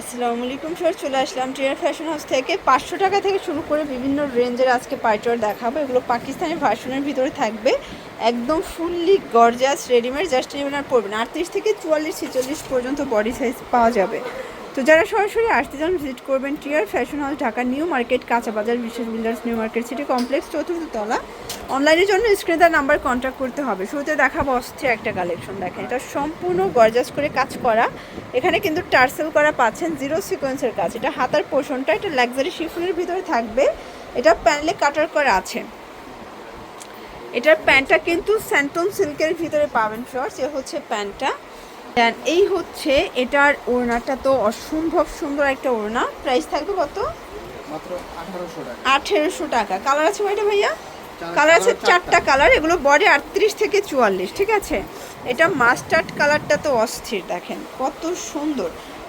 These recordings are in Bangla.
আসসালামু আলাইকুম স্যার চলে আসলাম টিয়ার ফ্যাশন হাউস থেকে। পাঁচশো টাকা থেকে শুরু করে বিভিন্ন রেঞ্জের আজকে পাইটওয়ার দেখাবো। এগুলো পাকিস্তানি ভার্সনের ভিতরে থাকবে। একদম ফুললি গর্জাস রেডিমেড জাস্ট আর পড়বেন আটত্রিশ থেকে চুয়াল্লিশ, ছেচল্লিশ পর্যন্ত বডি সাইজ পাওয়া যাবে। তো যারা সরাসরি আসতে চান ভিজিট করবেন টিয়ার ফ্যাশন হল ঢাকা নিউ মার্কেট, কাঁচা বাজার, বিশেষ builders, new market city complex, চতুর্থ তলা। অনলাইনের জন্য স্ক্রিনে তার নাম্বার কন্ট্যাক্ট করতে হবে। শুরুতে দেখাবো অস্থির একটা কালেকশন দেখেন। এটা সম্পূর্ণ গর্জাস করে কাজ করা। এখানে কিন্তু টার্সেল করা পাচ্ছেন জিরো সিকোয়েন্সের কাজ। এটা হাতার পোষণটা, এটা লাক্সারি শিফনের ভিতরে থাকবে। এটা প্যানেলে কাটার করা আছে। এটার প্যান্টটা কিন্তু স্যান্টন সিল্কের ভিতরে পাবেন শর্টস এ হচ্ছে প্যান্টটা। এই হচ্ছে এটার ওড়নাটা তো অসম্ভব সুন্দর একটা ওড়না। প্রাইস থাকবে কত? মাত্র আঠারোশো টাকা। আঠেরোশো টাকা। কালার আছে ভাইটা ভাইয়া? কালার আছে চারটা। কালার এগুলো বডি আটত্রিশ থেকে চুয়াল্লিশ ঠিক আছে? এটা মাস্টার্ড কালারটা তো অস্থির দেখেন কত সুন্দর।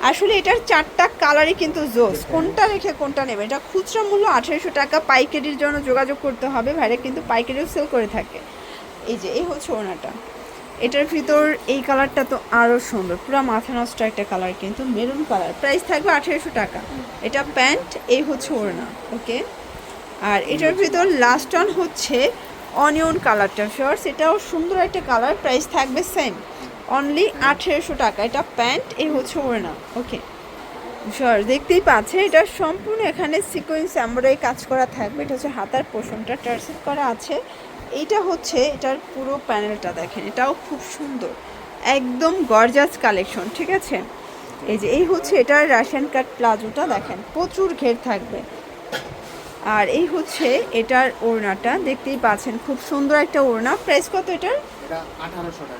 আসলে এটার চারটা কালারই কিন্তু জোস। কোনটা রেখে কোনটা নেবে? এটা খুচরা মূল্য আঠেরোশো টাকা পাইকারির জন্য যোগাযোগ করতে হবে। ভাইরা কিন্তু পাইকারিও সেল করে থাকে। এই যে এই হচ্ছে ওনাটা এটার ভিতর এই কালারটা তো আরও সুন্দর। পুরো মাথা নষ্ট একটা কালার কিন্তু মেরুন কালার। প্রাইস থাকবে আঠেরোশো টাকা। এটা প্যান্ট, এই হচ্ছে ওড়না, ওকে? আর এটার ভিতর লাস্ট অন হচ্ছে অনিয়ন কালারটা। শর্টস এটাও সুন্দর একটা কালার, প্রাইস থাকবে সেম অনলি আঠেরোশো টাকা। এটা প্যান্ট, এই হচ্ছে ওড়না, ওকে? শর্ট দেখতেই পাচ্ছে এটা সম্পূর্ণ এখানে সিকোয়েন্স এমব্রয়ডারি কাজ করা থাকবে। এটা হচ্ছে হাতার পোষণটা। টার্সেল করা আছে। এইটা হচ্ছে এটার পুরো প্যানেলটা দেখেন এটাও খুব সুন্দর। একদম গর্জাস কালেকশন ঠিক আছে? এই যে এই হচ্ছে এটার রাশিয়ান কাট প্লাজোটা দেখেন প্রচুর ঘের থাকবে। আর এই হচ্ছে এটার ওড়নাটা দেখতেই পাচ্ছেন খুব সুন্দর একটা ওড়না। প্রাইস কত এটার?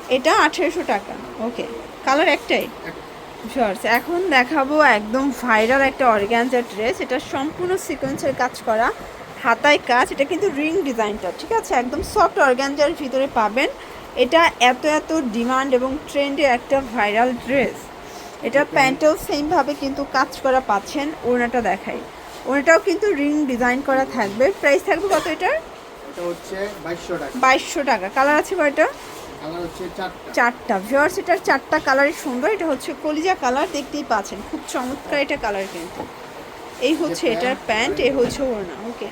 এটা আঠারোশো টাকা। ওকে। কালার একটাই? শর্টস এখন দেখাবো একদম ভাইরাল একটা অর্গ্যানজার ড্রেস এটা সম্পূর্ণ সিকোয়েন্সের কাজ করা। হাতায় কাজ এটা কিন্তু রিং ডিজাইনটা ঠিক আছে? একদম সফট অর্গ্যানজার ভিতরে পাবেন। এটা এত এত ডিমান্ড এবং ট্রেন্ডে একটা ভাইরাল ড্রেস। এটা প্যান্টেও সেমভাবে কিন্তু কাজ করা পাচ্ছেন ওড়নাটা দেখাই। ওড়নাটাও কিন্তু রিং ডিজাইন করা থাকবে। প্রাইস থাকবে কত এটার? বাইশশো টাকা। কালার আছে কয়টা? চারটা। ভিওর্স এটার চারটা কালারই সুন্দর। এটা হচ্ছে কলিজা কালার দেখতেই পাচ্ছেন। খুব চমৎকার এটা কালার কিন্তু। এই হচ্ছে এটার প্যান্ট এই হচ্ছে ওড়না। ওকে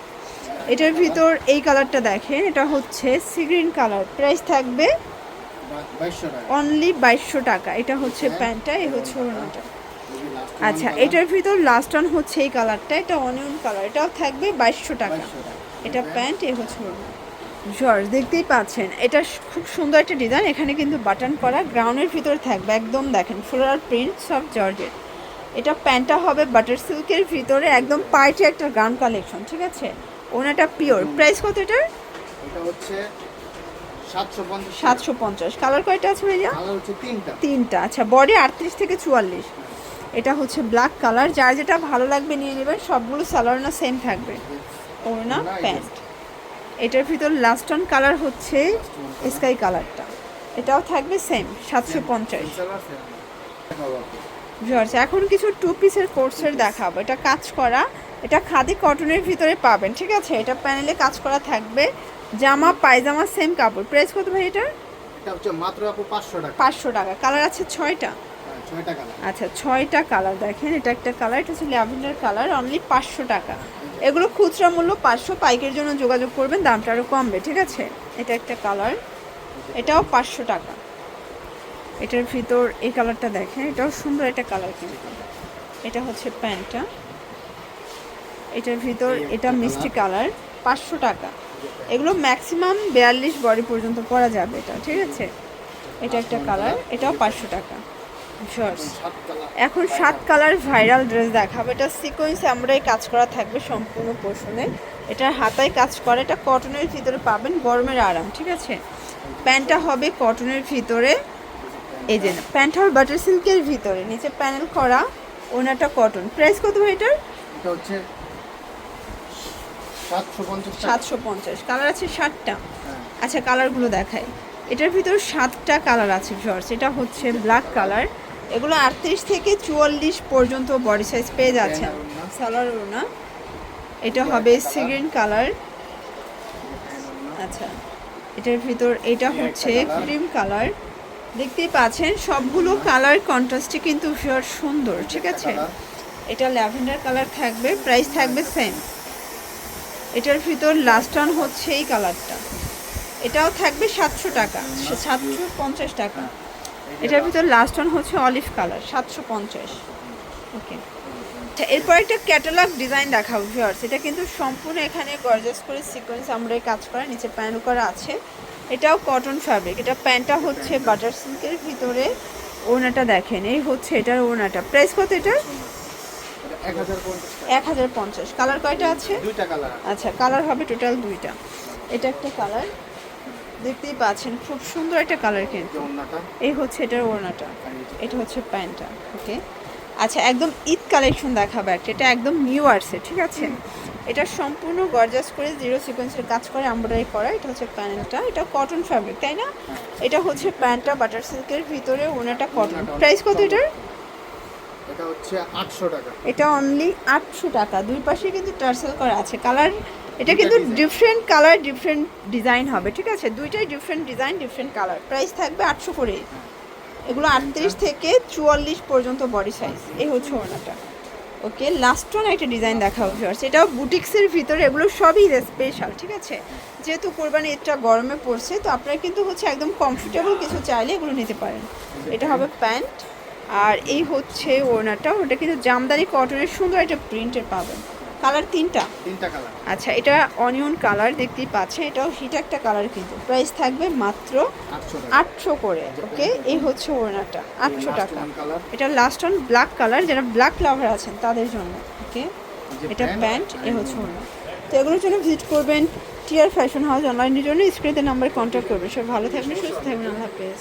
এটার ভিতর এই কালারটা দেখেন এটা হচ্ছে সি গ্রিন কালার। প্রাইস থাকবে অনলি বাইশশো টাকা। এটা হচ্ছে প্যান্টটা এই হচ্ছে ওড়নাটা। আচ্ছা এটার ভিতর লাস্ট অন হচ্ছে এই কালারটা এটা অনিয়ন কালার এটাও থাকবে বাইশশো টাকা। এটা প্যান্ট এ হচ্ছে ওড়না। জর্জ দেখতেই পাচ্ছেন এটা খুব সুন্দর একটা ডিজাইন এখানে কিন্তু বাটন করা গ্রাউন্ডের ভিতরে থাকবে একদম দেখেন ফ্লোরাল প্রিন্ট সব জর্জের এটা প্যান্টটা হবে বাটার সিল্কের ভিতরে একদম পাইটে একটা গ্রাউন্ড কালেকশন ঠিক আছে? ওনাটা পিওর প্রাইস কত এটার? এটা হচ্ছে সাতশো পঞ্চাশ। কালার কয়টা আছে ভাইয়া? তিনটা। তিনটা। আচ্ছা বডি আটত্রিশ থেকে চুয়াল্লিশ। এটা হচ্ছে ব্ল্যাক কালার যার যেটা ভালো লাগবে নিয়ে নেবেন সবগুলো সালোয়ার না সেম থাকবে। ওড়না প্যান্ট এটার ভিতর লাস্ট অন কালার হচ্ছে স্কাই কালারটা এটাও থাকবে সেম সাতশো পঞ্চাশ। জর্জ এখন কিছু টু পিসের কোর্সের দেখাবো। এটা কাজ করা। এটা খাদি কটনের ভিতরে পাবেন ঠিক আছে? এটা প্যানেলে কাজ করা থাকবে। জামা পায়জামা সেম কাপড়। প্রাইস কত ভাই এটা এটা হচ্ছে মাত্র পাঁচশো টাকা। পাঁচশো টাকা। কালার আছে ছয়টা? হ্যাঁ, আচ্ছা ছয়টা কালার দেখেন। এটা একটা কালার এটা হচ্ছে ল্যাভেন্ডার কালার অনলি পাঁচশো টাকা। এগুলো খুচরা মূল্য পাঁচশো পাইকের জন্য যোগাযোগ করবেন দামটা আরও কমবে ঠিক আছে? এটা একটা কালার এটাও পাঁচশো টাকা। এটার ভিতর এই কালারটা দেখেন এটাও সুন্দর একটা কালার কিন্তু। এটা হচ্ছে প্যান্টটা। এটার ভিতর এটা মিষ্টি কালার পাঁচশো টাকা। এগুলো ম্যাক্সিমাম বিয়াল্লিশ বডি পর্যন্ত পরা যাবে এটা ঠিক আছে? এটা একটা কালার এটাও পাঁচশো টাকা। শর্টস এখন সাত কালার ভাইরাল ড্রেস দেখাবো। এটা সিকোয়েন্স আমরাই কাজ করা থাকবে সম্পূর্ণ পোষণে। এটার হাতায় কাজ করা এটা কটনের ভিতরে পাবেন গরমের আরাম ঠিক আছে? প্যান্টটা হবে কটনের ভিতরে। এই যে প্যান্ট হবে বাটার সিল্কের ভিতরে নিচে প্যানেল করা ওনাটা কটন প্রাইস কত ভাই এটার? এটা হচ্ছে সাতশো পঞ্চাশ কালার আছে ষাটটা। হ্যাঁ। আচ্ছা কালারগুলো দেখাই। এটার ভিতর সাতটা কালার আছে শর্টস এটা হচ্ছে ব্ল্যাক কালার এগুলো আটত্রিশ থেকে চুয়াল্লিশ পর্যন্ত বডি সাইজ পেয়ে যাচ্ছেন সালোয়ার ওড়না এটা হবে সিগ্রিন কালার আচ্ছা এটার ভিতর এটা হচ্ছে ক্রিম কালার দেখতেই পাচ্ছেন সবগুলো কালার কন্ট্রাস্টে কিন্তু ভীষণ সুন্দর ঠিক আছে? এটা ল্যাভেন্ডার কালার থাকবে প্রাইস থাকবে সেম এটার ভিতর লাস্ট অন হচ্ছে এই কালারটা এটাও থাকবে সাতশো টাকা, সাতশো পঞ্চাশ টাকা। এটার ভিতর লাস্ট অন হচ্ছে অলিভ কালার সাতশো পঞ্চাশ। ওকে এরপর একটা ক্যাটালগ ডিজাইন দেখাবো ভিউয়ার্স এটা কিন্তু সম্পূর্ণ এখানে গর্জাস করে সিকোয়েন্স আমরা কাজ করা, নিচে প্যানেল করা আছে। এটাও কটন ফ্যাব্রিক এটা প্যান্টটা হচ্ছে বাটার সিল্কের ভিতরে ওনাটা দেখেন, এই হচ্ছে এটার ওনাটা প্রাইস কত এটা এক হাজার পঞ্চাশ কালার কয়টা আছে? দুইটা কালার আচ্ছা কালার হবে টোটাল দুইটা। এটা একটা কালার দেখতেই পাচ্ছেন খুব সুন্দর একটা কালার কিন্তু। এই হচ্ছে এটার ওড়নাটা। এটা হচ্ছে প্যান্টটা ওকে? আচ্ছা একদম ঈদ কালেকশন দেখাবো একটা। এটা একদম নিউ আসছে ঠিক আছে? এটা সম্পূর্ণ গর্জাস করে জিরো সিকোয়েন্সের কাজ করে এমব্রয়ডারি করা। এটা হচ্ছে প্যান্টটা। এটা কটন ফ্যাব্রিক তাই না? এটা হচ্ছে প্যান্টটা বাটার সিল্কের ভিতরে ওনাটা কটন প্রাইস কত এটার? এটা হচ্ছে আটশো টাকা। এটা অনলি আটশো টাকা। দুই পাশে কিন্তু টার্সেল করা আছে। কালার এটা কিন্তু ডিফারেন্ট কালার ডিফারেন্ট ডিজাইন হবে ঠিক আছে? দুইটাই different design different colour price থাকবে আটশো করে এগুলো আটত্রিশ থেকে চুয়াল্লিশ পর্যন্ত বডি সাইজ এই হচ্ছে ওনাটা ওকে লাস্ট ওয়ান একটা ডিজাইন দেখা হবে ভিউয়ার্স এটাও বুটিক্সের ভিতরে এগুলো সবই স্পেশাল ঠিক আছে? যেহেতু কোরবানি এটা গরমে পড়ছে তো আপনারা কিন্তু হচ্ছে একদম কমফোর্টেবল কিছু চাইলে এগুলো নিতে পারেন। এটা হবে প্যান্ট আর এই হচ্ছে ওড়নাটা। ওটা কিন্তু জামদানি কটনের সুন্দর একটা প্রিন্টের পাবেন। কালার তিনটা? তিনটা কালার আচ্ছা এটা অনিয়ন কালার দেখতেই পাচ্ছেন। এটাও হিট একটা কালার কিন্তু। প্রাইস থাকবে মাত্র আটশো করে ওকে এই হচ্ছে ওড়নাটা আটশো টাকা। এটা লাস্ট অন ব্ল্যাক কালার যারা ব্ল্যাক লাভার আছেন তাদের জন্য ওকে এটা প্যান্ট এ হচ্ছে ওড়না। তো এগুলোর জন্য ভিজিট করবেন। টিয়ার ফ্যাশন হাউস অনলাইনের জন্য। স্ক্রিনের নাম্বারে কন্ট্যাক্ট করবেন। সব ভালো থাকবেন সুস্থ থাকবেন। আল্লাহ হাফেজ।